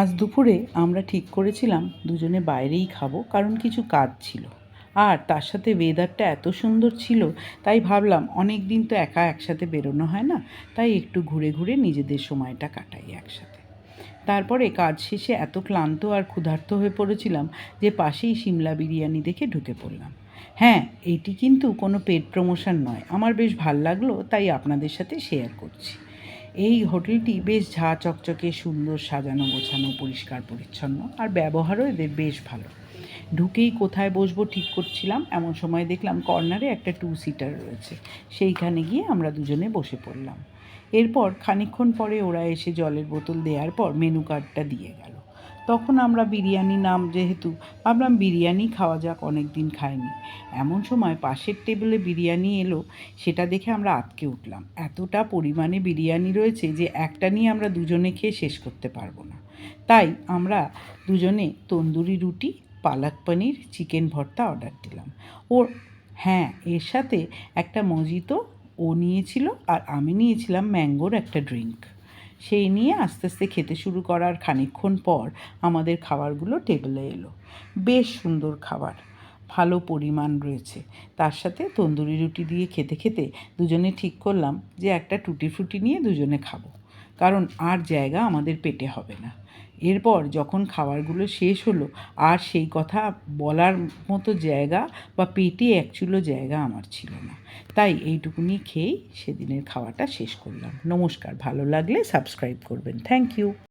আজ দুপুরে আমরা ঠিক করেছিলাম দুজনে বাইরেই খাব, কারণ কিছু কাজ ছিল। আর তার সাথে ওয়েদারটা এত সুন্দর ছিল, তাই ভাবলাম অনেক দিন তো একা একসাথে বেরোনো হয় না, তাই একটু ঘুরে ঘুরে নিজেদের সময়টা কাটাই একসাথে। তারপরে কাজ শেষে এত ক্লান্ত আর ক্ষুধার্ত হয়ে পড়েছিলাম যে পাশেই সিমলা বিরিয়ানি দেখে ঢুকে পড়লাম। হ্যাঁ এটি কিন্তু কোনো পেড প্রমোশন নয়, আমার বেশ ভালো লাগল, তাই আপনাদের সাথে শেয়ার করছি। এই হোটেলটি বেশ ঝা চকচকে, সুন্দর সাজানো, গোছানো, পরিষ্কার, পরিচ্ছন্ন আর ব্যবহারও এদের বেশ ভালো। ঢুকেই কোথায় বসবো ঠিক করছিলাম, এমন সময় দেখলাম কর্নারে একটা টু সিটার রয়েছে। সেইখানে গিয়ে আমরা দুজনে বসে পড়লাম। এরপর খানিক্ষণ পরে ওরা এসে জলের বোতল দেওয়ার পর মেনু কার্ডটা দিয়ে গেল। তখন আমরা বিরিয়ানি নাম যেহেতু ভাবলাম বিরিয়ানি খাওয়া যাক অনেক দিন খাইনি। এমন সময় পাশের টেবিলে বিরিয়ানি এলো, সেটা দেখে আমরা আটকে উঠলাম। এতটা পরিমাণে বিরিয়ানি রয়েছে যে একটা নিয়ে আমরা দুজনে খেয়ে শেষ করতে পারব না। তাই আমরা দুজনে তন্দুরি রুটি, পালাক পনির, চিকেন ভর্তা অর্ডার দিলাম। ওর হ্যাঁ এর সাথে একটা মজিতো ও নিয়েছিল আর আমি নিয়েছিলাম ম্যাঙ্গোর একটা ড্রিঙ্ক। সেই নিয়ে আস্তে আস্তে খেতে শুরু করার খানিক্ষণ পর আমাদের খাবারগুলো টেবিলে এলো। বেশ সুন্দর খাবার, ভালো পরিমাণ রয়েছে। তার সাথে তন্দুরি রুটি দিয়ে খেতে খেতে দুজনে ঠিক করলাম যে একটা টুটি ফ্রুটি নিয়ে দুজনে খাব। কারণ আর জায়গা আমাদের পেটে হবে না। এরপর যখন খাবারগুলো শেষ হলো, আর সেই কথা বলার মতো জায়গা বা পেটে একচুলো জায়গা আমার ছিল না। তাই এইটুকুনি খেয়েই সেদিনের খাওয়াটা শেষ করলাম। নমস্কার, ভালো লাগলে সাবস্ক্রাইব করবেন। Thank you